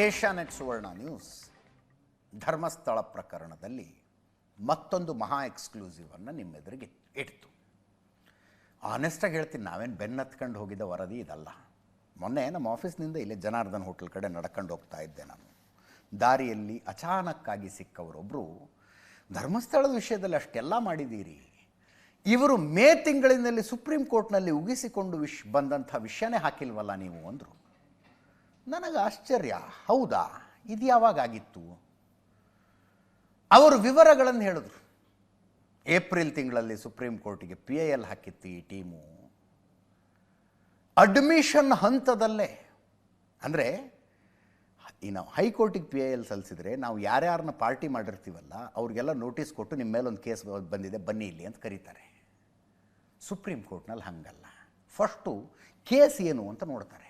Asianet ಸುವರ್ಣ news. Dharmasthala ಪ್ರಕರಣದಲ್ಲಿ ಮತ್ತೊಂದು ಮಹಾ ಎಕ್ಸ್ಕ್ಲೂಸಿವನ್ನು ನಿಮ್ಮೆದುರಿಗೆ ಇಡ್ತು. ಆನೆಸ್ಟಾಗಿ ಹೇಳ್ತೀನಿ, ನಾವೇನು ಬೆನ್ನತ್ಕೊಂಡು ಹೋಗಿದ್ದ ವರದಿ ಇದಲ್ಲ. ಮೊನ್ನೆ ನಮ್ಮ ಆಫೀಸ್ನಿಂದ ಇಲ್ಲೇ ಜನಾರ್ದನ್ ಹೋಟೆಲ್ ಕಡೆ ನಡ್ಕೊಂಡು ಹೋಗ್ತಾ ಇದ್ದೆ ನಾನು. ದಾರಿಯಲ್ಲಿ ಅಚಾನಕ್ಕಾಗಿ ಸಿಕ್ಕವರೊಬ್ಬರು ಧರ್ಮಸ್ಥಳದ ವಿಷಯದಲ್ಲಿ ಅಷ್ಟೆಲ್ಲ ಮಾಡಿದ್ದೀರಿ ಇವರು ಮೇ ತಿಂಗಳಿನಲ್ಲಿ ಸುಪ್ರೀಂ ಕೋರ್ಟ್ನಲ್ಲಿ ಉಗಿಸಿಕೊಂಡು ವಿಶ್ ಬಂದಂಥ ವಿಷಯನೇ ಹಾಕಿಲ್ವಲ್ಲ ನೀವು ಅಂದರು. ನನಗೆ ಆಶ್ಚರ್ಯ. ಹೌದಾ? ಇದು ಯಾವಾಗ ಆಗಿತ್ತು ಅವರು ವಿವರಗಳನ್ನು ಹೇಳಿದ್ರು. ಏಪ್ರಿಲ್ ತಿಂಗಳಲ್ಲಿ ಸುಪ್ರೀಂ ಕೋರ್ಟಿಗೆ ಪಿ ಐ ಎಲ್ ಹಾಕಿತ್ತು ಈ ಟೀಮು. ಅಡ್ಮಿಷನ್ ಹಂತದಲ್ಲೇ, ಅಂದರೆ ಈ ನಾವು ಹೈಕೋರ್ಟಿಗೆ ಪಿ ಐ ಎಲ್ ಸಲ್ಲಿಸಿದ್ರೆ ನಾವು ಯಾರ್ಯಾರನ್ನ ಪಾರ್ಟಿ ಮಾಡಿರ್ತೀವಲ್ಲ, ಅವ್ರಿಗೆಲ್ಲ ನೋಟಿಸ್ ಕೊಟ್ಟು ನಿಮ್ಮ ಮೇಲೊಂದು ಕೇಸ್ ಬಂದಿದೆ, ಬನ್ನಿ ಇಲ್ಲಿ ಅಂತ ಕರೀತಾರೆ. ಸುಪ್ರೀಂ ಕೋರ್ಟ್ನಲ್ಲಿ ಹಂಗಲ್ಲ. ಫಸ್ಟು ಕೇಸ್ ಏನು ಅಂತ ನೋಡ್ತಾರೆ.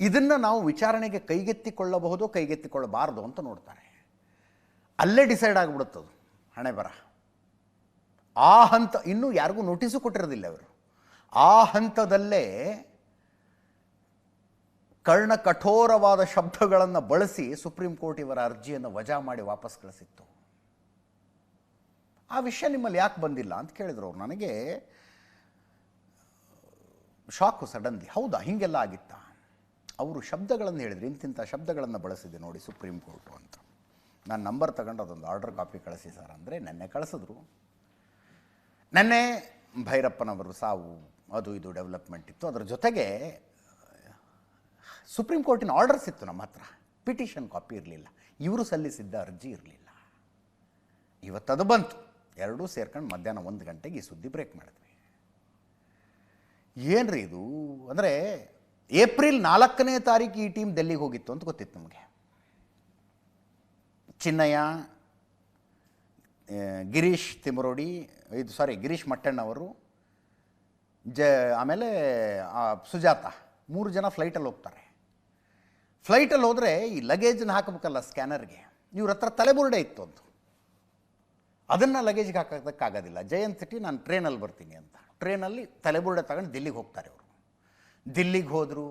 ಇದನ್ನು ನಾವು ವಿಚಾರಣೆಗೆ ಕೈಗೆತ್ತಿಕೊಳ್ಳಬಹುದು ಕೈಗೆತ್ತಿಕೊಳ್ಳಬಾರದು ಅಂತ ನೋಡ್ತಾರೆ. ಅಲ್ಲೇ ಡಿಸೈಡ್ ಆಗಿಬಿಡುತ್ತದು ಹಣೆ ಬರ. ಆ ಹಂತ, ಇನ್ನೂ ಯಾರಿಗೂ ನೋಟಿಸು ಕೊಟ್ಟಿರೋದಿಲ್ಲ ಅವರು ಆ ಹಂತದಲ್ಲೇ ಕರ್ಣ ಕಠೋರವಾದ ಶಬ್ದಗಳನ್ನು ಬಳಸಿ ಸುಪ್ರೀಂ ಕೋರ್ಟ್ ಇವರ ಅರ್ಜಿಯನ್ನು ವಜಾ ಮಾಡಿ ವಾಪಸ್ ಕಳಿಸಿತ್ತು. ಆ ವಿಷಯ ನಿಮ್ಮಲ್ಲಿ ಯಾಕೆ ಬಂದಿಲ್ಲ ಅಂತ ಕೇಳಿದ್ರು ಅವರು ನನಗೆ. ಶಾಕು ಸಡನ್ಲಿ, ಹೌದಾ, ಹೀಗೆಲ್ಲ ಆಗಿತ್ತಾ? ಅವರು ಶಬ್ದಗಳನ್ನು ಹೇಳಿದರು, ಇಂತಿಂಥ ಶಬ್ದಗಳನ್ನು ಬಳಸಿದೆ ನೋಡಿ ಸುಪ್ರೀಂ ಕೋರ್ಟು ಅಂತ. ನಾನು ನಂಬರ್ ತಗೊಂಡು ಅದೊಂದು ಆರ್ಡರ್ ಕಾಪಿ ಕಳಿಸಿ ಸರ್ ಅಂದರೆ ನೆನ್ನೆ ಕಳಿಸಿದ್ರು. ನೆನ್ನೆ ಭೈರಪ್ಪನವರು ಸಾವು, ಅದು ಇದು ಡೆವಲಪ್ಮೆಂಟ್ ಇತ್ತು. ಅದರ ಜೊತೆಗೆ, ಸುಪ್ರೀಂ ಕೋರ್ಟಿನ ಆರ್ಡರ್ಸ್ ಇತ್ತು ನಮ್ಮ ಹತ್ರ. ಪಿಟಿಷನ್ ಕಾಪಿ ಇರಲಿಲ್ಲ. ಇವರು ಸಲ್ಲಿಸಿದ್ದ ಅರ್ಜಿ ಇರಲಿಲ್ಲ. ಇವತ್ತದು ಬಂತು. ಎರಡೂ ಸೇರ್ಕೊಂಡು ಮಧ್ಯಾಹ್ನ ಒಂದು ಗಂಟೆಗೆ ಈ ಸುದ್ದಿ ಬ್ರೇಕ್ ಮಾಡಿದ್ವಿ. ಏನ್ರಿ ಇದು? ಅಂದರೆ ಏಪ್ರಿಲ್ ನಾಲ್ಕನೇ ತಾರೀಕು ಈ ಟೀಮ್ ಡೆಲ್ಲಿಗೆ ಹೋಗಿತ್ತು ಅಂತ ಗೊತ್ತಿತ್ತು ನಮಗೆ. ಚಿನ್ನಯ್ಯ, ಗಿರೀಶ್ ತಿಮರೋಡಿ ಇದು ಸಾರಿ ಗಿರೀಶ್ ಮಟ್ಟಣ್ಣವರು ಜ, ಆಮೇಲೆ ಸುಜಾತ, ಮೂರು ಜನ ಫ್ಲೈಟಲ್ಲಿ ಹೋಗ್ತಾರೆ. ಫ್ಲೈಟಲ್ಲಿ ಹೋದರೆ ಈ ಲಗೇಜನ್ನ ಹಾಕಬೇಕಲ್ಲ ಸ್ಕ್ಯಾನರ್ಗೆ ಇವ್ರ ಹತ್ರ ತಲೆಬುರುಡೆ ಇತ್ತು ಅಂತ. ಅದನ್ನು ಲಗೇಜ್ಗೆ ಹಾಕೋದಕ್ಕಾಗೋದಿಲ್ಲ ಜಯಂತ್ ಸಿಟಿ, ನಾನು ಟ್ರೈನಲ್ಲಿ ಬರ್ತೀನಿ ಅಂತ. ಟ್ರೈನಲ್ಲಿ ತಲೆಬುರುಡೆ ತಗೊಂಡು ದಿಲ್ಲಿಗೆ ಹೋಗ್ತಾರೆ ಅವರು ದಿಲ್ಲಿಗೆ ಹೋದರು,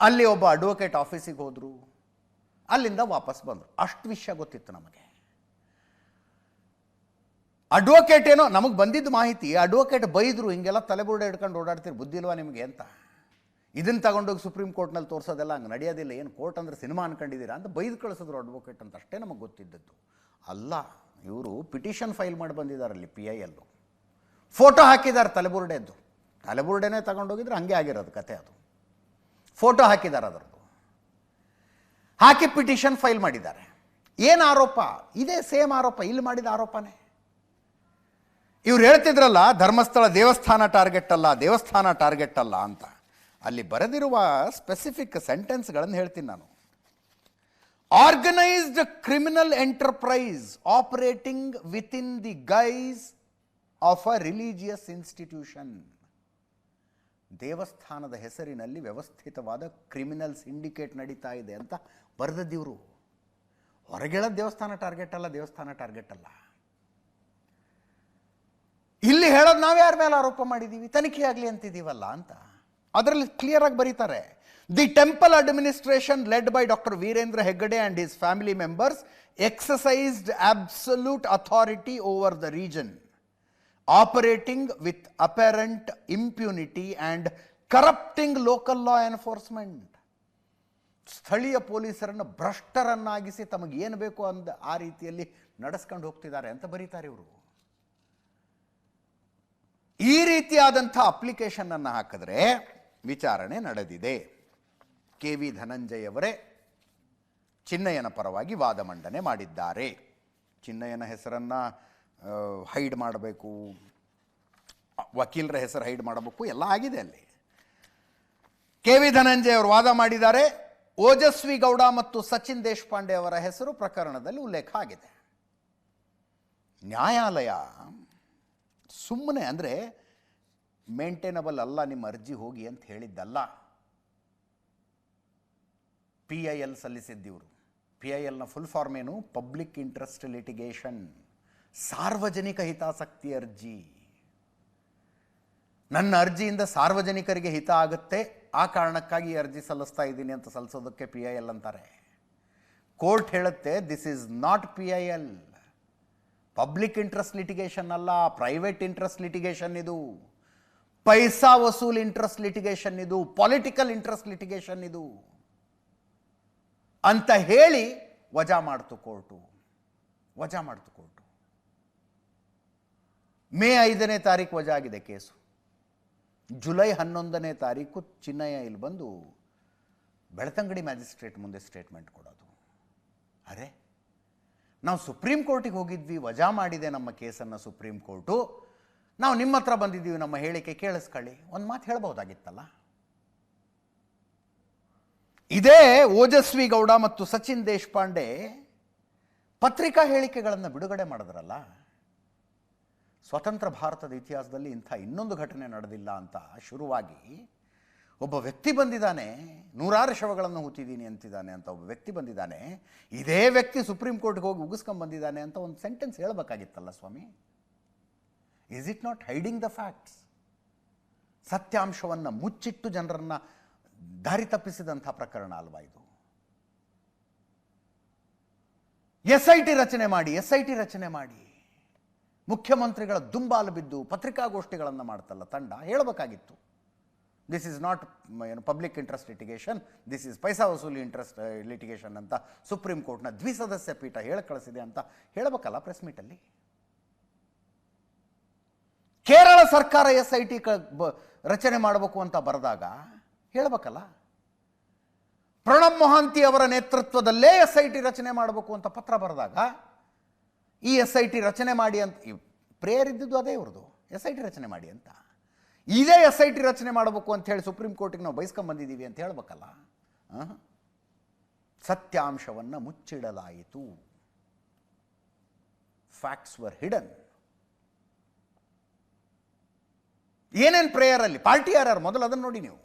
ಅಲ್ಲಿ ಒಬ್ಬ ಅಡ್ವೊಕೇಟ್ ಆಫೀಸಿಗೆ ಹೋದರು, ಅಲ್ಲಿಂದ ವಾಪಸ್ ಬಂದರು. ಅಷ್ಟು ವಿಷಯ ಗೊತ್ತಿತ್ತು ನಮಗೆ. ಅಡ್ವೊಕೇಟ್ ಏನೋ, ನಮಗೆ ಬಂದಿದ್ದ ಮಾಹಿತಿ ಅಡ್ವೊಕೇಟ್ ಬೈದರು, ಹಿಂಗೆಲ್ಲ ತಲೆಬುರುಡೆ ಹಿಡ್ಕೊಂಡು ಓಡಾಡ್ತೀರಿ, ಬುದ್ಧಿ ಇಲ್ವಾ ನಿಮಗೆ ಅಂತ. ಇದನ್ನು ತಗೊಂಡೋಗಿ ಸುಪ್ರೀಂ ಕೋರ್ಟ್ನಲ್ಲಿ ತೋರಿಸೋದೆಲ್ಲ ಹಂಗೆ ನಡೆಯೋದಿಲ್ಲ, ಏನು ಕೋರ್ಟ್ ಅಂದರೆ ಸಿನಿಮಾ ಅನ್ಕೊಂಡಿದ್ದೀರಾ ಅಂತ ಬೈದು ಕಳಿಸಿದ್ರು ಅಡ್ವೊಕೇಟ್ ಅಂತ. ಅಷ್ಟೇ ನಮಗೆ ಗೊತ್ತಿದ್ದದ್ದು. ಅಲ್ಲ, ಇವರು ಪಿಟಿಷನ್ ಫೈಲ್ ಮಾಡಿ ಬಂದಿದ್ದಾರಲ್ಲಿ ಪಿ ಐ ಎಲ್ಲು ಫೋಟೋ ಹಾಕಿದ್ದಾರೆ ತಲೆಬುರುಡೆದ್ದು. ತಲೆಬುರುಡೆನೇ ತಗೊಂಡೋಗಿದ್ರೆ ಹಂಗೆ ಆಗಿರೋದು ಕತೆ ಅದು. ಫೋಟೋ ಹಾಕಿದ್ದಾರೆ ಅದರದ್ದು. ಹಾಕಿ ಪಿಟಿಷನ್ ಫೈಲ್ ಮಾಡಿದ್ದಾರೆ. ಏನು ಆರೋಪ? ಇದೇ ಸೇಮ್ ಆರೋಪ, ಇಲ್ಲಿ ಮಾಡಿದ ಆರೋಪನೇ. ಇವ್ರು ಹೇಳ್ತಿದ್ರಲ್ಲ, ಧರ್ಮಸ್ಥಳ ದೇವಸ್ಥಾನ ಟಾರ್ಗೆಟ್ ಅಲ್ಲ, ದೇವಸ್ಥಾನ ಟಾರ್ಗೆಟ್ ಅಲ್ಲ ಅಂತ. ಅಲ್ಲಿ ಬರೆದಿರುವ ಸ್ಪೆಸಿಫಿಕ್ ಸೆಂಟೆನ್ಸ್ಗಳನ್ನು ಹೇಳ್ತೀನಿ ನಾನು. Organised criminal enterprise operating with in the guise of a religious institution ದೇವಸ್ಥಾನದ ಹೆಸರಿನಲ್ಲಿ ವ್ಯವಸ್ಥಿತವಾದ ಕ್ರಿಮಿನಲ್ ಸಿಂಡಿಕೇಟ್ ನಡೀತಾ ಇದೆ ಅಂತ ಬರೆದದ್ದಿವರು ಹೊರಗೆಳ ದೇವಸ್ಥಾನ ಟಾರ್ಗೆಟ್ ಅಲ್ಲ, ದೇವಸ್ಥಾನ ಟಾರ್ಗೆಟ್ ಅಲ್ಲ. ಇಲ್ಲಿ ಹೇಳೋದು ನಾವು ಯಾರ ಮೇಲೆ ಆರೋಪ ಮಾಡಿದ್ದೀವಿ ತನಿಖೆ ಆಗಲಿ ಅಂತಿದ್ದೀವಲ್ಲ ಅಂತ. ಅದರಲ್ಲಿ ಕ್ಲಿಯರ್ ಆಗಿ ಬರೀತಾರೆ. The temple administration led by doctor Veerendra Heggade and his family members exercised absolute authority over the region operating with apparent impunity and corrupting local law enforcement ಸ್ಥಳೀಯ ಪೊಲೀಸರನ್ನು ಭ್ರಷ್ಟರನ್ನಾಗಿಸಿ ತಮಗೆ ಏನು ಬೇಕು ಅಂದ ಆ ರೀತಿಯಲ್ಲಿ ನಡೆಸ್ಕೊಂಡು ಹೋಗ್ತಿದ್ದಾರೆ ಅಂತ ಬರೀತಾರೆ ಇವರು. ಈ ರೀತಿಯಾದಂಥ ಅಪ್ಲಿಕೇಶನ್ ಅನ್ನು ಹಾಕಿದ್ರೆ ವಿಚಾರಣೆ ನಡೆದಿದೆ. ಕೆ ವಿ ಧನಂಜಯ್ ಅವರೇ ಚಿನ್ನಯ್ಯನ ಪರವಾಗಿ ವಾದ ಮಂಡನೆ ಮಾಡಿದ್ದಾರೆ. ಚಿನ್ನಯ್ಯನ ಹೆಸರನ್ನು ಹೈಡ್ ಮಾಡಬೇಕು. ವಕೀಲರ ಹೆಸರು ಹೈಡ್ ಮಾಡಬೇಕು. ಎಲ್ಲ ಆಗಿದೆ ಅಲ್ಲಿ. ಕೆ ವಿ ಧನಂಜಯ ಅವರು ವಾದ ಮಾಡಿದ್ದಾರೆ. ಓಜಸ್ವಿ ಗೌಡ ಮತ್ತು ಸಚಿನ್ ದೇಶಪಾಂಡೆ ಅವರ ಹೆಸರು ಪ್ರಕರಣದಲ್ಲಿ ಉಲ್ಲೇಖ ಆಗಿದೆ. ನ್ಯಾಯಾಲಯ ಸುಮ್ಮನೆ ಅಂದರೆ ಮೇಂಟೈನಬಲ್ ಅಲ್ಲ, ನಿಮ್ಮ ಅರ್ಜಿ ಹೋಗಿ ಅಂತ ಹೇಳಿದ್ದಲ್ಲ. ಪಿ ಐ ಎಲ್ ಸಲ್ಲಿಸಿದ್ದಿವರು ಪಿ ಐ ಎಲ್ನ ಫುಲ್ ಫಾರ್ಮ್ ಏನು? ಪಬ್ಲಿಕ್ ಇಂಟ್ರೆಸ್ಟ್ ಲಿಟಿಗೇಷನ್ ಸಾರ್ವಜನಿಕ ಹಿತಾಸಕ್ತಿ ಅರ್ಜಿ. ನನ್ನ ಅರ್ಜಿಯಿಂದ ಸಾರ್ವಜನಿಕರಿಗೆ ಹಿತ ಆಗುತ್ತೆ, ಆ ಕಾರಣಕ್ಕಾಗಿ ಅರ್ಜಿ ಸಲ್ಲಿಸ್ತಾ ಇದ್ದೀನಿ ಅಂತ ಸಲ್ಲಿಸೋದಕ್ಕೆ ಪಿ ಐ ಎಲ್ ಅಂತಾರೆ. ಕೋರ್ಟ್ ಹೇಳುತ್ತೆ this is not P I L public interest litigation ಅಲ್ಲ ಪ್ರೈವೇಟ್ ಇಂಟ್ರೆಸ್ಟ್ ಲಿಟಿಗೇಷನ್ ಇದು. ಪೈಸಾ ವಸೂಲ್ ಇಂಟ್ರೆಸ್ಟ್ ಲಿಟಿಗೇಷನ್ ಇದು ಪೊಲಿಟಿಕಲ್ ಇಂಟ್ರೆಸ್ಟ್ ಲಿಟಿಗೇಷನ್ ಇದು. ಅಂತ ಹೇಳಿ ವಜಾ ಮಾಡ್ತು ಕೋರ್ಟು. ವಜಾ ಮಾಡ್ತು ಕೋರ್ಟು. ಮೇ ಐದನೇ ತಾರೀಕು ವಜಾ ಆಗಿದೆ ಕೇಸು. ಜುಲೈ ಹನ್ನೊಂದನೇ ತಾರೀಕು ಚಿನ್ನಯ್ಯ ಇಲ್ಲಿ ಬಂದು ಬೆಳ್ತಂಗಡಿ ಮ್ಯಾಜಿಸ್ಟ್ರೇಟ್ ಮುಂದೆ ಸ್ಟೇಟ್ಮೆಂಟ್ ಕೊಡೋದು. ಅರೆ, ನಾವು ಸುಪ್ರೀಂ ಕೋರ್ಟಿಗೆ ಹೋಗಿದ್ವಿ, ವಜಾ ಮಾಡಿದೆ ನಮ್ಮ ಕೇಸನ್ನು ಸುಪ್ರೀಂ ಕೋರ್ಟು. ನಾವು ನಿಮ್ಮ ಹತ್ರ ಬಂದಿದ್ದೀವಿ, ನಮ್ಮ ಹೇಳಿಕೆ ಕೇಳಿಸ್ಕೊಳ್ಳಿ. ಒಂದು ಮಾತು ಹೇಳ್ಬೋದಾಗಿತ್ತಲ್ಲ? ಇದೇ ಓಜಸ್ವಿ ಗೌಡ ಮತ್ತು ಸಚಿನ್ ದೇಶಪಾಂಡೆ ಪತ್ರಿಕಾ ಹೇಳಿಕೆಗಳನ್ನು ಬಿಡುಗಡೆ ಮಾಡಿದ್ರಲ್ಲ? ಸ್ವತಂತ್ರ ಭಾರತದ ಇತಿಹಾಸದಲ್ಲಿ ಇಂಥ ಇನ್ನೊಂದು ಘಟನೆ ನಡೆದಿಲ್ಲ ಅಂತ ಶುರುವಾಗಿ ಒಬ್ಬ ವ್ಯಕ್ತಿ ಬಂದಿದ್ದಾನೆ, ನೂರಾರು ಶವಗಳನ್ನು ಹೂತಿದ್ದೀನಿ ಅಂತಿದ್ದಾನೆ ಅಂತ ಒಬ್ಬ ವ್ಯಕ್ತಿ ಬಂದಿದ್ದಾನೆ, ಇದೇ ವ್ಯಕ್ತಿ ಸುಪ್ರೀಂ ಕೋರ್ಟ್ಗೆ ಹೋಗಿ ಉಗಿಸ್ಕೊಂಬಂದಿದ್ದಾನೆ ಅಂತ ಒಂದು ಸೆಂಟೆನ್ಸ್ ಹೇಳಬೇಕಾಗಿತ್ತಲ್ಲ ಸ್ವಾಮಿ? Is it not hiding the facts ಸತ್ಯಾಂಶವನ್ನು ಮುಚ್ಚಿಟ್ಟು ಜನರನ್ನು ದಾರಿ ತಪ್ಪಿಸಿದಂಥ ಪ್ರಕರಣ ಅಲ್ವಾ ಇದು? ಎಸ್ ಐ ಟಿ ರಚನೆ ಮಾಡಿ, ಎಸ್ ಐ ಟಿ ರಚನೆ ಮಾಡಿ. ಮುಖ್ಯಮಂತ್ರಿಗಳ ದುಂಬಾಲು ಬಿದ್ದು ಪತ್ರಿಕಾಗೋಷ್ಠಿಗಳನ್ನು ಮಾಡ್ತಲ್ಲ ತಂಡ, ಹೇಳಬೇಕಾಗಿತ್ತು. ದಿಸ್ ಈಸ್ ನಾಟ್ ಏನು public interest litigation this is ಪೈಸಾ ವಸೂಲಿ ಇಂಟ್ರೆಸ್ಟ್ ಲಿಟಿಗೇಷನ್ ಅಂತ ಸುಪ್ರೀಂ ಕೋರ್ಟ್ನ ದ್ವಿಸದಸ್ಯ ಪೀಠ ಹೇಳಿ ಕಳಿಸಿದೆ ಅಂತ ಹೇಳಬೇಕಲ್ಲ ಪ್ರೆಸ್ ಮೀಟಲ್ಲಿ ಕೇರಳ ಸರ್ಕಾರ ಎಸ್ ಐ ಟಿ ರಚನೆ ಮಾಡಬೇಕು ಅಂತ ಬರೆದಾಗ ಹೇಳಬೇಕಲ್ಲ? ಪ್ರಣಬ್ ಮೊಹಾಂತಿ ಅವರ ನೇತೃತ್ವದಲ್ಲೇ ಎಸ್ ಐ ಟಿ ರಚನೆ ಮಾಡಬೇಕು ಅಂತ ಪತ್ರ ಬರೆದಾಗ ಈ ಎಸ್ ಐ ಟಿ ರಚನೆ ಮಾಡಿ ಅಂತ ಪ್ರೇಯರ್ ಇದ್ದಿದ್ದು ಅದೇ ಇವ್ರದ್ದು. ಎಸ್ ಐ ಟಿ ರಚನೆ ಮಾಡಿ ಅಂತ. ಇದೇ ಎಸ್ ಐ ಟಿ ರಚನೆ ಮಾಡಬೇಕು ಅಂತ ಹೇಳಿ ಸುಪ್ರೀಂ ಕೋರ್ಟಿಗೆ ನಾವು ಬಯಸ್ಕೊಂಬಂದಿದ್ದೀವಿ ಅಂತ ಹೇಳ್ಬೇಕಲ್ಲ? ಸತ್ಯಾಂಶವನ್ನು ಮುಚ್ಚಿಡಲಾಯಿತು. ಫ್ಯಾಕ್ಟ್ಸ್ ವರ್ ಹಿಡನ್ ಏನೇನು ಪ್ರೇಯರಲ್ಲಿ ಪಾರ್ಟಿ ಯಾರ್ಯಾರು? ಮೊದಲು ಅದನ್ನು ನೋಡಿ ನೀವು.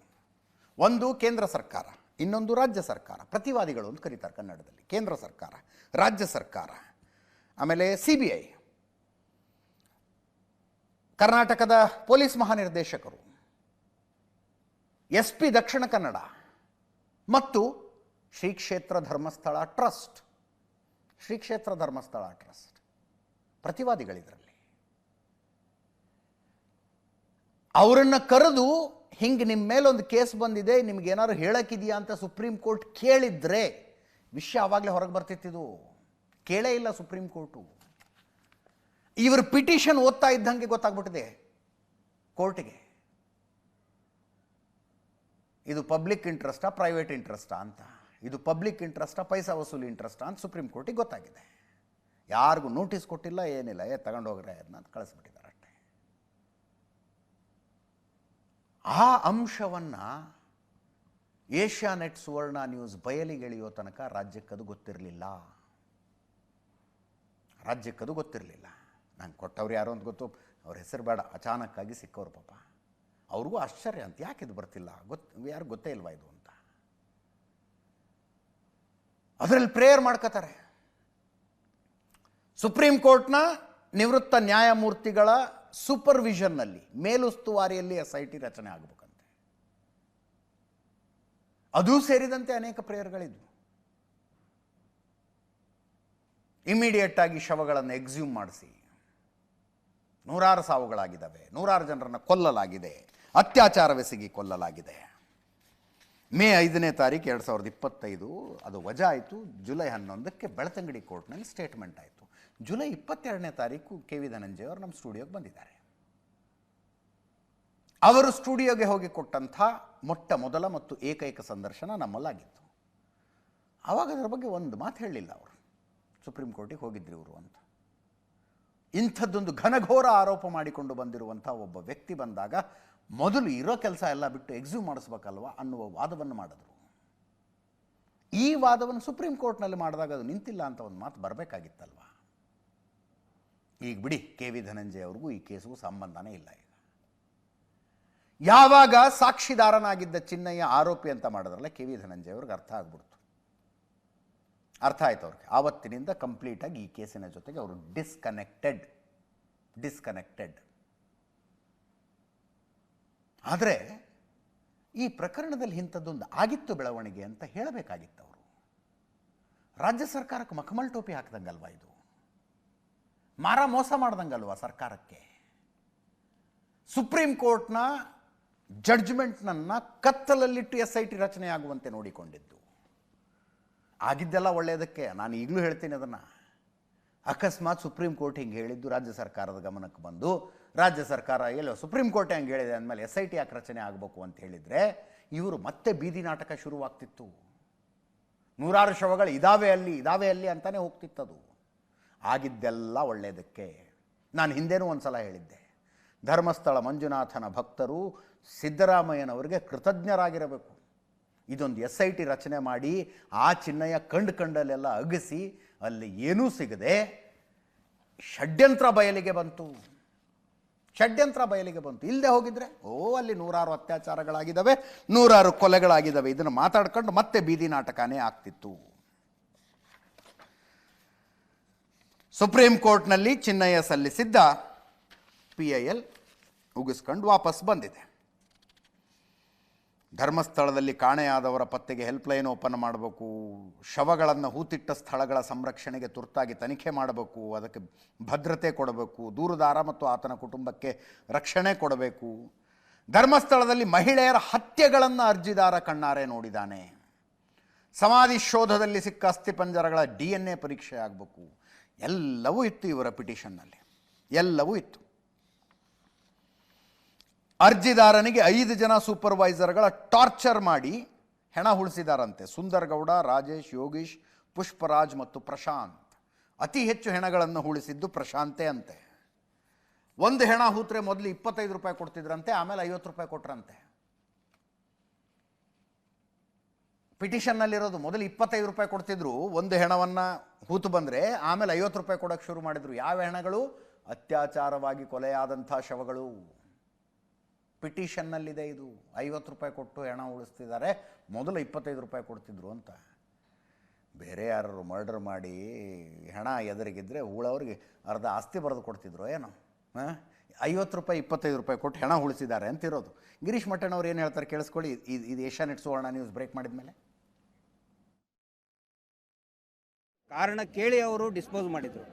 ಒಂದು ಕೇಂದ್ರ ಸರ್ಕಾರ, ಇನ್ನೊಂದು ರಾಜ್ಯ ಸರ್ಕಾರ. ಪ್ರತಿವಾದಿಗಳು ಅಂತ ಕರೀತಾರೆ ಕನ್ನಡದಲ್ಲಿ. ಕೇಂದ್ರ ಸರ್ಕಾರ, ರಾಜ್ಯ ಸರ್ಕಾರ. ಆಮೇಲೆ ಸಿ ಬಿ ಐ. ಕರ್ನಾಟಕದ ಪೊಲೀಸ್ ಮಹಾನಿರ್ದೇಶಕರು, ಎಸ್ ಪಿ ದಕ್ಷಿಣ ಕನ್ನಡ ಮತ್ತು ಶ್ರೀ ಕ್ಷೇತ್ರ ಧರ್ಮಸ್ಥಳ ಟ್ರಸ್ಟ್. ಶ್ರೀ ಕ್ಷೇತ್ರ ಧರ್ಮಸ್ಥಳ ಟ್ರಸ್ಟ್. ಪ್ರತಿವಾದಿಗಳಿದರಲ್ಲಿ. ಅವರನ್ನು ಕರೆದು ಹಿಂಗೆ ನಿಮ್ಮ ಮೇಲೊಂದು ಕೇಸ್ ಬಂದಿದೆ ನಿಮ್ಗೆ ಏನಾದ್ರು ಹೇಳಕ್ಕಿದೆಯಾ ಅಂತ ಸುಪ್ರೀಂ ಕೋರ್ಟ್ ಕೇಳಿದ್ರೆ ವಿಷಯ ಆವಾಗಲೇ ಹೊರಗೆ ಬರ್ತಿತ್ತಿದು ಕೇಳೇ ಇಲ್ಲ ಸುಪ್ರೀಂ ಕೋರ್ಟು. ಇವರ ಪಿಟಿಷನ್ ಓದ್ತಾ ಇದ್ದಂಗೆ ಗೊತ್ತಾಗ್ಬಿಟ್ಟಿದೆ ಕೋರ್ಟಿಗೆ. ಇದು ಪಬ್ಲಿಕ್ ಇಂಟ್ರೆಸ್ಟಾ, ಪ್ರೈವೇಟ್ ಇಂಟ್ರೆಸ್ಟಾ ಅಂತ. ಇದು ಪಬ್ಲಿಕ್ ಇಂಟ್ರೆಸ್ಟಾ, ಪೈಸಾ ವಸೂಲಿ ಇಂಟ್ರೆಸ್ಟಾ ಅಂತ ಸುಪ್ರೀಂ ಕೋರ್ಟಿಗೆ ಗೊತ್ತಾಗಿದೆ. ಯಾರಿಗೂ ನೋಟಿಸ್ ಕೊಟ್ಟಿಲ್ಲ, ಏನಿಲ್ಲ, ಏ ತಗೊಂಡೋಗ್ರೆ ಅದನ್ನ ಕಳಿಸ್ಬಿಟ್ಟಿದ್ದಾರೆ ಅಷ್ಟೇ. ಆ ಅಂಶವನ್ನು ಏಷ್ಯಾನೆಟ್ ಸುವರ್ಣ ನ್ಯೂಸ್ ಬಯಲಿಗೆಳೆಯೋ ತನಕ ರಾಜ್ಯಕ್ಕದು ಗೊತ್ತಿರಲಿಲ್ಲ. ರಾಜ್ಯಕ್ಕದು ಗೊತ್ತಿರಲಿಲ್ಲ. ನಂಗೆ ಕೊಟ್ಟವ್ರು ಯಾರು ಅಂತ ಗೊತ್ತು. ಅವ್ರ ಹೆಸರು ಬೇಡ. ಅಚಾನಕ್ಕಾಗಿ ಸಿಕ್ಕವ್ರು ಪಾಪ. ಅವ್ರಿಗೂ ಆಶ್ಚರ್ಯ ಅಂತ. ಯಾಕೆ ಇದು ಬರ್ತಿಲ್ಲ? ಗೊತ್ತು ಯಾರು ಗೊತ್ತೇ ಇಲ್ವಾ ಇದು ಅಂತ? ಅದರಲ್ಲಿ ಪ್ರೇಯರ್ ಮಾಡ್ಕೋತಾರೆ. ಸುಪ್ರೀಂ ಕೋರ್ಟ್ನ ನಿವೃತ್ತ ನ್ಯಾಯಮೂರ್ತಿಗಳ ಸೂಪರ್ವಿಷನ್ನಲ್ಲಿ ಮೇಲುಸ್ತುವಾರಿಯಲ್ಲಿ ಎಸ್ ಐ ಟಿ ರಚನೆ ಆಗಬೇಕಂತೆ. ಅದೂ ಸೇರಿದಂತೆ ಅನೇಕ ಪ್ರೇಯರ್ಗಳಿದ್ವು. ಇಮಿಡಿಯೇಟ್ ಆಗಿ ಶವಗಳನ್ನು ಎಕ್ಸ್ಯೂಮ್ ಮಾಡಿಸಿ. ನೂರಾರು ಸಾವುಗಳಾಗಿದ್ದಾವೆ. ನೂರಾರು ಜನರನ್ನು ಕೊಲ್ಲಲಾಗಿದೆ. ಅತ್ಯಾಚಾರವೆಸಗಿ ಕೊಲ್ಲಲಾಗಿದೆ. ಮೇ ಐದನೇ ತಾರೀಕು ಎರಡು ಸಾವಿರದ ಇಪ್ಪತ್ತೈದು, ಅದು ವಜಾ ಆಯಿತು. ಜುಲೈ ಹನ್ನೊಂದಕ್ಕೆ ಬೆಳತಂಗಡಿ ಕೋರ್ಟ್ನಲ್ಲಿ ಸ್ಟೇಟ್ಮೆಂಟ್ ಆಯಿತು. ಜುಲೈ ಇಪ್ಪತ್ತೆರಡನೇ ತಾರೀಕು ಕೆ ವಿ ಧನಂಜಯ ಅವರು ನಮ್ಮ ಸ್ಟುಡಿಯೋಗೆ ಬಂದಿದ್ದಾರೆ. ಅವರು ಸ್ಟುಡಿಯೋಗೆ ಹೋಗಿ ಕೊಟ್ಟಂಥ ಮೊಟ್ಟ ಮೊದಲ ಮತ್ತು ಏಕೈಕ ಸಂದರ್ಶನ ನಮ್ಮಲ್ಲಾಗಿತ್ತು. ಆವಾಗ ಅದರ ಬಗ್ಗೆ ಒಂದು ಮಾತು ಹೇಳಲಿಲ್ಲ ಅವರು. ಸುಪ್ರೀಂ ಕೋರ್ಟಿಗೆ ಹೋಗಿದ್ರು ಇವರು ಅಂತ. ಇಂಥದ್ದೊಂದು ಘನಘೋರ ಆರೋಪ ಮಾಡಿಕೊಂಡು ಬಂದಿರುವಂಥ ಒಬ್ಬ ವ್ಯಕ್ತಿ ಬಂದಾಗ ಮೊದಲು ಇರೋ ಕೆಲಸ ಎಲ್ಲ ಬಿಟ್ಟು ಎಕ್ಸ್ಯೂಮ್ ಮಾಡಿಸ್ಬೇಕಲ್ವ ಅನ್ನುವ ವಾದವನ್ನು ಮಾಡಿದ್ರು. ಈ ವಾದವನ್ನು ಸುಪ್ರೀಂ ಕೋರ್ಟ್ನಲ್ಲಿ ಮಾಡಿದಾಗ ಅದು ನಿಂತಿಲ್ಲ ಅಂತ ಒಂದು ಮಾತು ಬರಬೇಕಾಗಿತ್ತಲ್ವ? ಈಗ ಬಿಡಿ, ಕೆ ವಿ ಧನಂಜಯ ಅವ್ರಿಗೂ ಈ ಕೇಸಿಗೂ ಸಂಬಂಧನೇ ಇಲ್ಲ ಈಗ. ಯಾವಾಗ ಸಾಕ್ಷಿದಾರನಾಗಿದ್ದ ಚಿನ್ನಯ್ಯ ಆರೋಪಿ ಅಂತ ಮಾಡಿದ್ರಲ್ಲ ಕೆ ವಿ ಧನಂಜಯ ಅವ್ರಿಗೆ ಅರ್ಥ ಆಗ್ಬಿಡ್ತು. ಅರ್ಥ ಆಯ್ತು ಅವ್ರಿಗೆ. ಆವತ್ತಿನಿಂದ ಕಂಪ್ಲೀಟಾಗಿ ಈ ಕೇಸಿನ ಜೊತೆಗೆ ಅವರು ಡಿಸ್ಕನೆಕ್ಟೆಡ್ ಡಿಸ್ಕನೆಕ್ಟೆಡ್ ಆದರೆ ಈ ಪ್ರಕರಣದಲ್ಲಿ ಇಂಥದ್ದೊಂದು ಆಗಿತ್ತು ಬೆಳವಣಿಗೆ ಅಂತ ಹೇಳಬೇಕಾಗಿತ್ತು ಅವರು. ರಾಜ್ಯ ಸರ್ಕಾರಕ್ಕೆ ಮಖಮಲ್ ಟೋಪಿ ಹಾಕ್ದಂಗಲ್ವಾ ಇದು? ಮಾರ ಮೋಸ ಮಾಡ್ದಂಗಲ್ವಾ ಸರ್ಕಾರಕ್ಕೆ? ಸುಪ್ರೀಂ ಕೋರ್ಟ್ನ ಜಡ್ಜ್ಮೆಂಟ್ನನ್ನು ಕತ್ತಲಲ್ಲಿಟ್ಟು ಎಸ್ ಐ ಟಿ ರಚನೆ ಆಗುವಂತೆ ನೋಡಿಕೊಂಡಿದ್ದು. ಆಗಿದ್ದೆಲ್ಲ ಒಳ್ಳೆಯದಕ್ಕೆ ನಾನು ಈಗಲೂ ಹೇಳ್ತೀನಿ ಅದನ್ನು. ಅಕಸ್ಮಾತ್ ಸುಪ್ರೀಂ ಕೋರ್ಟ್ ಹಿಂಗೆ ಹೇಳಿದ್ದು ರಾಜ್ಯ ಸರ್ಕಾರದ ಗಮನಕ್ಕೆ ಬಂದು, ರಾಜ್ಯ ಸರ್ಕಾರ ಎಲ್ಲೋ ಸುಪ್ರೀಂ ಕೋರ್ಟ್ ಹಂಗೆ ಹೇಳಿದೆ ಅಂದಮೇಲೆ ಎಸ್ ಐ ಟಿ ಯಾಕೆ ರಚನೆ ಆಗಬೇಕು ಅಂತ ಹೇಳಿದರೆ ಇವರು ಮತ್ತೆ ಬೀದಿ ನಾಟಕ ಶುರುವಾಗ್ತಿತ್ತು. ನೂರಾರು ಶವಗಳು ಇದಾವೆ ಅಲ್ಲಿ ಇದಾವೆ ಅಲ್ಲಿ ಅಂತಾನೆ ಹೋಗ್ತಿತ್ತದು ಆಗಿದ್ದೆಲ್ಲ ಒಳ್ಳೆಯದಕ್ಕೆ ನಾನು ಹಿಂದೇನೂ ಒಂದು ಸಲ ಹೇಳಿದ್ದೆ. ಧರ್ಮಸ್ಥಳ ಮಂಜುನಾಥನ ಭಕ್ತರು ಸಿದ್ದರಾಮಯ್ಯನವರಿಗೆ ಕೃತಜ್ಞರಾಗಿರಬೇಕು. ಇದೊಂದು ಎಸ್ ಐ ಟಿ ರಚನೆ ಮಾಡಿ ಆ ಚಿನ್ನಯ ಕಂಡು ಕಂಡಲ್ಲೆಲ್ಲ ಅಗಸಿ ಅಲ್ಲಿ ಏನೂ ಸಿಗದೆ ಷಡ್ಯಂತ್ರ ಬಯಲಿಗೆ ಬಂತು. ಷಡ್ಯಂತ್ರ ಬಯಲಿಗೆ ಬಂತು. ಇಲ್ಲದೆ ಹೋಗಿದ್ರೆ, ಓ, ಅಲ್ಲಿ ನೂರಾರು ಅತ್ಯಾಚಾರಗಳಾಗಿದ್ದಾವೆ, ನೂರಾರು ಕೊಲೆಗಳಾಗಿದ್ದಾವೆ. ಇದನ್ನು ಮಾತಾಡ್ಕೊಂಡು ಮತ್ತೆ ಬೀದಿ ನಾಟಕನೇ ಆಗ್ತಿತ್ತು. ಸುಪ್ರೀಂ ಕೋರ್ಟ್ನಲ್ಲಿ ಚಿನ್ನಯ್ಯ ಸಲ್ಲಿಸಿದ್ದ ಪಿ ಐ ಎಲ್ ಉಗಿಸ್ಕೊಂಡು ವಾಪಸ್ ಬಂದಿದೆ. ಧರ್ಮಸ್ಥಳದಲ್ಲಿ ಕಾಣೆಯಾದವರ ಪತ್ತೆಗೆ ಹೆಲ್ಪ್ಲೈನ್ ಓಪನ್ ಮಾಡಬೇಕು, ಶವಗಳನ್ನು ಹೂತಿಟ್ಟ ಸ್ಥಳಗಳ ಸಂರಕ್ಷಣೆಗೆ ತುರ್ತಾಗಿ ತನಿಖೆ ಮಾಡಬೇಕು, ಅದಕ್ಕೆ ಭದ್ರತೆ ಕೊಡಬೇಕು, ದೂರದಾರ ಮತ್ತು ಆತನ ಕುಟುಂಬಕ್ಕೆ ರಕ್ಷಣೆ ಕೊಡಬೇಕು. ಧರ್ಮಸ್ಥಳದಲ್ಲಿ ಮಹಿಳೆಯರ ಹತ್ಯೆಗಳನ್ನು ಅರ್ಜಿದಾರ ಕಣ್ಣಾರೆ ನೋಡಿದ್ದಾನೆ ಸಮಾಧಿ ಶೋಧದಲ್ಲಿ ಸಿಕ್ಕ ಅಸ್ಥಿಪಂಜರಗಳ ಡಿ ಎನ್ ಎ ಪರೀಕ್ಷೆ ಆಗಬೇಕು ಎಲ್ಲವೂ ಇತ್ತು ಇವರ ಪಿಟಿಷನ್ನಲ್ಲಿ. ಎಲ್ಲವೂ ಇತ್ತು. ಅರ್ಜಿದಾರನಿಗೆ ಐದು ಜನ ಸೂಪರ್ವೈಸರ್ಗಳ ಟಾರ್ಚರ್ ಮಾಡಿ ಹೆಣ ಉಳಿಸಿದಾರಂತೆ ಸುಂದರ್ ಗೌಡ ರಾಜೇಶ್, ಯೋಗೀಶ್, ಪುಷ್ಪರಾಜ್ ಮತ್ತು ಪ್ರಶಾಂತ್. ಅತಿ ಹೆಚ್ಚು ಹೆಣಗಳನ್ನು ಉಳಿಸಿದ್ದು ಪ್ರಶಾಂತೆ ಅಂತೆ. ಒಂದು ಹೆಣ ಹೂತ್ರೆ ಮೊದಲು ಇಪ್ಪತ್ತೈದು ರೂಪಾಯಿ ಕೊಡ್ತಿದ್ರಂತೆ, ಆಮೇಲೆ ಐವತ್ತು ರೂಪಾಯಿ ಕೊಟ್ರಂತೆ. ಪಿಟಿಷನ್ನಲ್ಲಿರೋದು ಮೊದಲು ಇಪ್ಪತ್ತೈದು ರೂಪಾಯಿ ಕೊಡ್ತಿದ್ರು, ಒಂದು ಹೆಣವನ್ನು ಹೂತು ಬಂದರೆ ಆಮೇಲೆ ಐವತ್ತು ರೂಪಾಯಿ ಕೊಡೋಕ್ಕೆ ಶುರು ಮಾಡಿದರು. ಯಾವ ಹೆಣಗಳು? ಅತ್ಯಾಚಾರವಾಗಿ ಕೊಲೆಯಾದಂಥ ಶವಗಳು. ಪಿಟಿಷನ್ನಲ್ಲಿದೆ ಇದು. ಐವತ್ತು ರೂಪಾಯಿ ಕೊಟ್ಟು ಹೆಣ ಉಳಿಸ್ತಿದ್ದಾರೆ. ಮೊದಲು ಇಪ್ಪತ್ತೈದು ರೂಪಾಯಿ ಕೊಡ್ತಿದ್ರು ಅಂತ. ಬೇರೆ ಯಾರು ಮರ್ಡರ್ ಮಾಡಿ ಹೆಣ ಎದುರಿಗಿದ್ರೆ ಉಳವ್ರಿಗೆ ಅರ್ಧ ಆಸ್ತಿ ಬರೆದು ಕೊಡ್ತಿದ್ರು ಏನೋ. ಹಾಂ? ಐವತ್ತು ರೂಪಾಯಿ, ಇಪ್ಪತ್ತೈದು ರೂಪಾಯಿ ಕೊಟ್ಟು ಹೆಣ ಉಳಿಸಿದ್ದಾರೆ ಅಂತಿರೋದು. ಗಿರೀಶ್ ಮಟ್ಟಣ್ಣವ್ರು ಏನು ಹೇಳ್ತಾರೆ ಕೇಳಿಸ್ಕೊಳ್ಳಿ. ಇದು ಇದು ಏಷ್ಯಾನೆಟ್ ಸುವರ್ಣ ನ್ಯೂಸ್ ಬ್ರೇಕ್ ಮಾಡಿದ್ಮೇಲೆ. ಕಾರಣ ಕೇಳಿ ಅವರು ಡಿಸ್ಪೋಸ್ ಮಾಡಿದರು.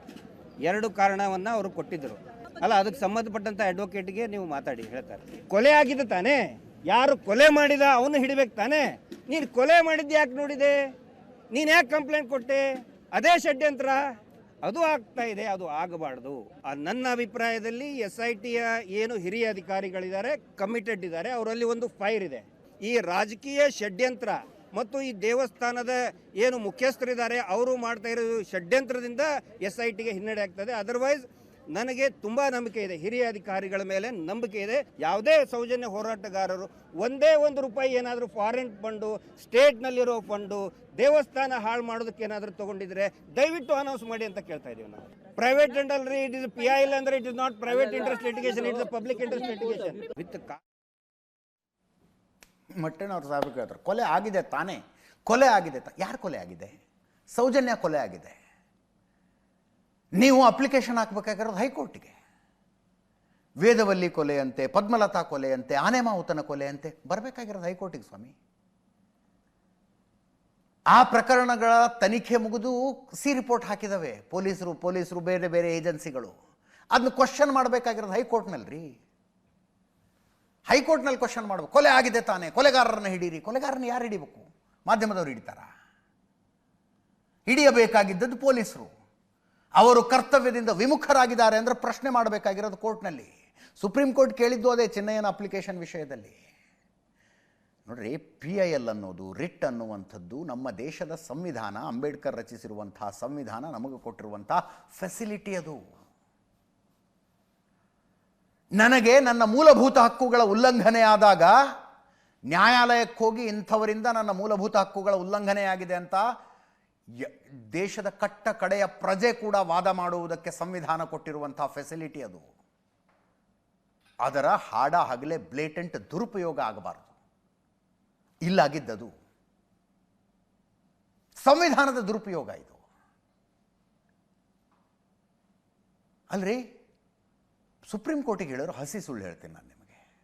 ಎರಡು ಕಾರಣವನ್ನು ಅವರು ಕೊಟ್ಟಿದ್ದರು ಅಲ್ಲ, ಅದಕ್ಕೆ ಸಂಬಂಧಪಟ್ಟಂತ ಅಡ್ವೊಕೇಟ್ಗೆ ನೀವು ಮಾತಾಡಿ, ಹೇಳ್ತಾರೆ. ಕೊಲೆ ಆಗಿದೆ ತಾನೇ. ಯಾರು ಕೊಲೆ ಮಾಡಿದ ಅವನು ಹಿಡಿಬೇಕು ತಾನೇ. ನೀನು ಕೊಲೆ ಮಾಡಿದ್ದು ಯಾಕೆ ನೋಡಿದೆ? ನೀನು ಯಾಕೆ ಕಂಪ್ಲೇಂಟ್ ಕೊಟ್ಟೆ? ಅದೇ ಷಡ್ಯಂತ್ರ? ಅದು ಆಗ್ತಾ ಇದೆ, ಅದು ಆಗಬಾರ್ದು. ನನ್ನ ಅಭಿಪ್ರಾಯದಲ್ಲಿ ಎಸ್ ಐ ಟಿಯ ಏನು ಹಿರಿಯ ಅಧಿಕಾರಿಗಳಿದ್ದಾರೆ ಕಮಿಟೆಡ್ ಇದ್ದಾರೆ, ಅವರಲ್ಲಿ ಒಂದು ಫೈರ್ ಇದೆ. ಈ ರಾಜಕೀಯ ಷಡ್ಯಂತ್ರ ಮತ್ತು ಈ ದೇವಸ್ಥಾನದ ಏನು ಮುಖ್ಯಸ್ಥರಿದ್ದಾರೆ, ಅವರು ಮಾಡ್ತಾ ಇರೋ ಷಡ್ಯಂತ್ರದಿಂದ ಎಸ್ ಐ ಟಿಗೆ ಹಿನ್ನಡೆ ಆಗ್ತದೆ. ಅದರ್ವೈಸ್ ನನಗೆ ತುಂಬ ನಂಬಿಕೆ ಇದೆ. ಹಿರಿಯ ಅಧಿಕಾರಿಗಳ ಮೇಲೆ ನಂಬಿಕೆ ಇದೆ. ಯಾವುದೇ ಸೌಜನ್ಯ ಹೋರಾಟಗಾರರು ಒಂದೇ ಒಂದು ರೂಪಾಯಿ ಏನಾದರೂ ಫಾರಿನ್ ಫಂಡು ಸ್ಟೇಟ್ನಲ್ಲಿರೋ ಫಂಡು ದೇವಸ್ಥಾನ ಹಾಳು ಮಾಡೋದಕ್ಕೆ ಏನಾದರೂ ತಗೊಂಡಿದ್ರೆ ದಯವಿಟ್ಟು ಅನೌನ್ಸ್ ಮಾಡಿ ಅಂತ ಕೇಳ್ತಾ ಇದ್ದೀವಿ ನಾವು. ಪ್ರೈವೇಟ್ ಅಂಡ್ ಅಲ್ರಿ it is P I L ಅಂದ್ರೆ it is not private interest litigation it is public interest litigation with ಮಟ್ಟಣ್ಣವ್ರ ಸಾಹೇಬ್ ಕೇಳ್ತಾರೆ ಕೊಲೆ ಆಗಿದೆ ತಾನೇ. ಕೊಲೆ ಆಗಿದೆ ಯಾರು ಕೊಲೆ ಆಗಿದೆ? ಸೌಜನ್ಯ ಕೊಲೆ ಆಗಿದೆ. ನೀವು ಅಪ್ಲಿಕೇಶನ್ ಹಾಕಬೇಕಾಗಿರೋದು ಹೈಕೋರ್ಟ್ಗೆ. ವೇದವಲ್ಲಿ ಕೊಲೆಯಂತೆ, ಪದ್ಮಲತಾ ಕೊಲೆಯಂತೆ ಆನೆಮಾವುತನ ಕೊಲೆಯಂತೆ ಬರಬೇಕಾಗಿರೋದು ಹೈಕೋರ್ಟಿಗೆ ಸ್ವಾಮಿ. ಆ ಪ್ರಕರಣಗಳ ತನಿಖೆ ಮುಗಿದು ಸಿ ರಿಪೋರ್ಟ್ ಹಾಕಿದವೆ. ಪೊಲೀಸರು ಪೊಲೀಸರು ಬೇರೆ ಬೇರೆ ಏಜೆನ್ಸಿಗಳು. ಅದನ್ನ ಕ್ವಶನ್ ಮಾಡಬೇಕಾಗಿರೋದು ರೀ ಹೈಕೋರ್ಟ್ನಲ್ಲಿ ಕ್ವಶನ್ ಮಾಡಬೇಕು. ಕೊಲೆ ಆಗಿದೆ ತಾನೇ, ಕೊಲೆಗಾರರನ್ನ ಹಿಡೀರಿ. ಕೊಲೆಗಾರನ ಯಾರು ಹಿಡಿಬೇಕು? ಮಾಧ್ಯಮದವರು ಹಿಡಿತಾರ? ಹಿಡಿಯಬೇಕಾಗಿದ್ದದ್ದು ಪೊಲೀಸರು. ಅವರು ಕರ್ತವ್ಯದಿಂದ ವಿಮುಖರಾಗಿದ್ದಾರೆ ಅಂದರೆ ಪ್ರಶ್ನೆ ಮಾಡಬೇಕಾಗಿರೋದು ಕೋರ್ಟ್ನಲ್ಲಿ. ಸುಪ್ರೀಂ ಕೋರ್ಟ್ ಕೇಳಿದ್ದು ಅದೇ ಚಿನ್ನಯ್ಯನ ಅಪ್ಲಿಕೇಶನ್ ವಿಷಯದಲ್ಲಿ. ನೋಡ್ರಿ ಪಿ ಐ ಎಲ್ ಅನ್ನೋದು, ರಿಟ್ ಅನ್ನುವಂಥದ್ದು ನಮ್ಮ ದೇಶದ ಸಂವಿಧಾನ, ಅಂಬೇಡ್ಕರ್ ರಚಿಸಿರುವಂತಹ ಸಂವಿಧಾನ ನಮಗೆ ಕೊಟ್ಟಿರುವಂತಹ ಫೆಸಿಲಿಟಿ ಅದು. ನನಗೆ ನನ್ನ ಮೂಲಭೂತ ಹಕ್ಕುಗಳ ಉಲ್ಲಂಘನೆ ಆದಾಗ ನ್ಯಾಯಾಲಯಕ್ಕೆ ಹೋಗಿ ಇಂಥವರಿಂದ ನನ್ನ ಮೂಲಭೂತ ಹಕ್ಕುಗಳ ಉಲ್ಲಂಘನೆಯಾಗಿದೆ ಅಂತ ದೇಶದ ಕಟ್ಟ ಕಡೆಯ ಪ್ರಜೆ ಕೂಡ ವಾದ ಮಾಡುವುದಕ್ಕೆ ಸಂವಿಧಾನ ಕೊಟ್ಟಿರುವಂತಹ ಫೆಸಿಲಿಟಿ ಅದು. ಅದರ ಹಾಡ ಹಗಲೇ ಬ್ಲೇಟೆಂಟ್ ದುರುಪಯೋಗ ಆಗಬಾರದು. ಇಲ್ಲಾಗಿದ್ದದು. ಸಂವಿಧಾನದ ದುರುಪಯೋಗ ಇದು. ಅಲ್ರಿ? ಸುಪ್ರೀಂ ಕೋರ್ಟಿಗೆ ಹೇಳೋರು ಹಸಿ ಸುಳ್ಳು ಹೇಳ್ತೀನಿ ನಾನು ನಿಮಗೆ.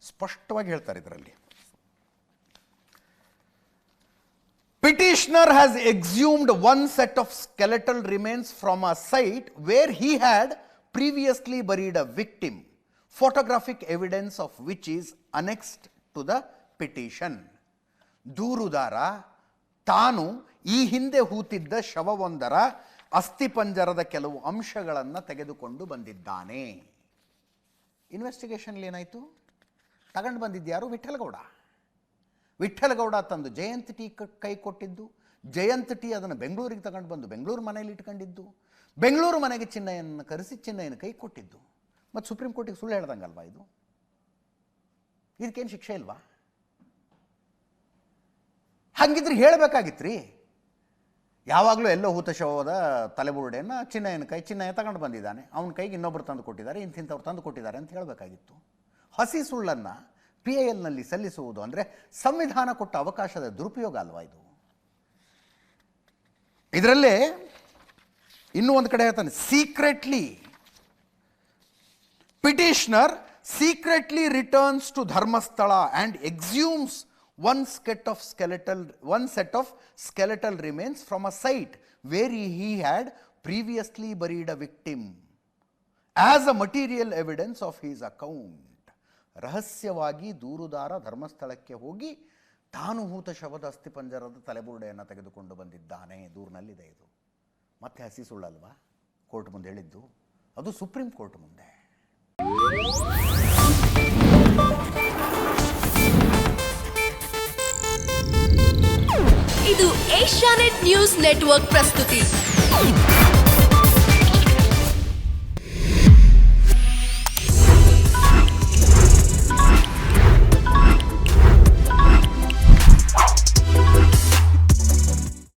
ಸ್ಪಷ್ಟವಾಗಿ ಹೇಳ್ತಾರೆ ಇದರಲ್ಲಿ. Petitioner has exhumed one set of skeletal remains from a site where he had previously buried a victim, photographic evidence of which is annexed to the petition. ದೂರುದಾರ ತಾನು ಈ ಹಿಂದೆ ಹೂತಿದ್ದ ಶವವೊಂದರ ಅಸ್ಥಿಪಂಜರದ ಕೆಲವು ಅಂಶಗಳನ್ನು ತೆಗೆದುಕೊಂಡು ಬಂದಿದ್ದಾನೆ ಇನ್ವೆಸ್ಟಿಗೇಷನ್ಲಿ ಏನಾಯಿತು ತಗೊಂಡು ಬಂದಿದ್ಯಾರು ವಿಠಲಗೌಡ ವಿಠಲಗೌಡ ತಂದು ಜಯಂತ್ ಟೀ ಕೈ ಕೊಟ್ಟಿದ್ದು. ಜಯಂತ್ ಟೀ ಅದನ್ನು ಬೆಂಗಳೂರಿಗೆ ತಗೊಂಡು ಬಂದು ಬೆಂಗಳೂರು ಮನೆಯಲ್ಲಿ ಇಟ್ಕೊಂಡಿದ್ದು. ಬೆಂಗಳೂರು ಮನೆಗೆ ಚಿನ್ನಯನ್ನು ಕರೆಸಿ ಚಿನ್ನಯ್ಯನ ಕೈ ಕೊಟ್ಟಿದ್ದು. ಮತ್ತು ಸುಪ್ರೀಂ ಕೋರ್ಟಿಗೆ ಸುಳ್ಳು ಹೇಳ್ದಂಗಲ್ವಾ ಇದು? ಇದಕ್ಕೇನು ಶಿಕ್ಷೆ ಇಲ್ವಾ? ಹಾಗಿದ್ರೆ ಹೇಳಬೇಕಾಗಿತ್ರಿ. ಯಾವಾಗಲೂ ಎಲ್ಲೋ ಹೂತ ಶವದ ತಲೆಬುರುಡೆಯನ್ನು ಚಿನ್ನಯ್ಯನ ಕೈ, ಚಿನ್ನಯ್ಯ ತಗೊಂಡು ಬಂದಿದ್ದಾನೆ. ಅವನ ಕೈಗೆ ಇನ್ನೊಬ್ಬರು ತಂದು ಕೊಟ್ಟಿದ್ದಾರೆ, ಇಂತಿಂಥವ್ರು ತಂದು ಕೊಟ್ಟಿದ್ದಾರೆ ಅಂತ ಹೇಳಬೇಕಾಗಿತ್ತು. ಹಸಿ ಸುಳ್ಳನ್ನು ಪಿ ಐ ಎಲ್ನಲ್ಲಿ ಸಲ್ಲಿಸುವುದು ಅಂದರೆ ಸಂವಿಧಾನ ಕೊಟ್ಟ ಅವಕಾಶದ ದುರುಪಯೋಗ ಅಲ್ವಾ ಇದು? ಇದರಲ್ಲೇ ಇನ್ನೂ ಒಂದು ಕಡೆ ಹೇಳ್ತಾನೆ secretly petitioner secretly returns to Dharmasthala and exhumes one set of skeletal one set of skeletal remains from a site where he had previously buried a victim as a material evidence of his account ರಹಸ್ಯವಾಗಿ ದೂರುದಾರ ಧರ್ಮಸ್ಥಳಕ್ಕೆ ಹೋಗಿ ತಾನು ಹೂತ ಶವದ ಅಸ್ಥಿಪಂಜರದ ತಲೆಬುರುಡೆಯನ್ನು ತೆಗೆದುಕೊಂಡು ಬಂದಿದ್ದಾನೆ. ದೂರಿನಲ್ಲಿದೆ ಇದು. ಮತ್ತೆ ಹಸಿ ಸುಳ್ಳಲ್ವಾ? ಕೋರ್ಟ್ ಮುಂದೆ ಹೇಳಿದ್ದು. ಅದು ಸುಪ್ರೀಂ ಕೋರ್ಟ್ ಮುಂದೆ. ಇದು ಏಷ್ಯಾನೆಟ್ ನ್ಯೂಸ್ ನೆಟ್ವರ್ಕ್ ಪ್ರಸ್ತುತಿ.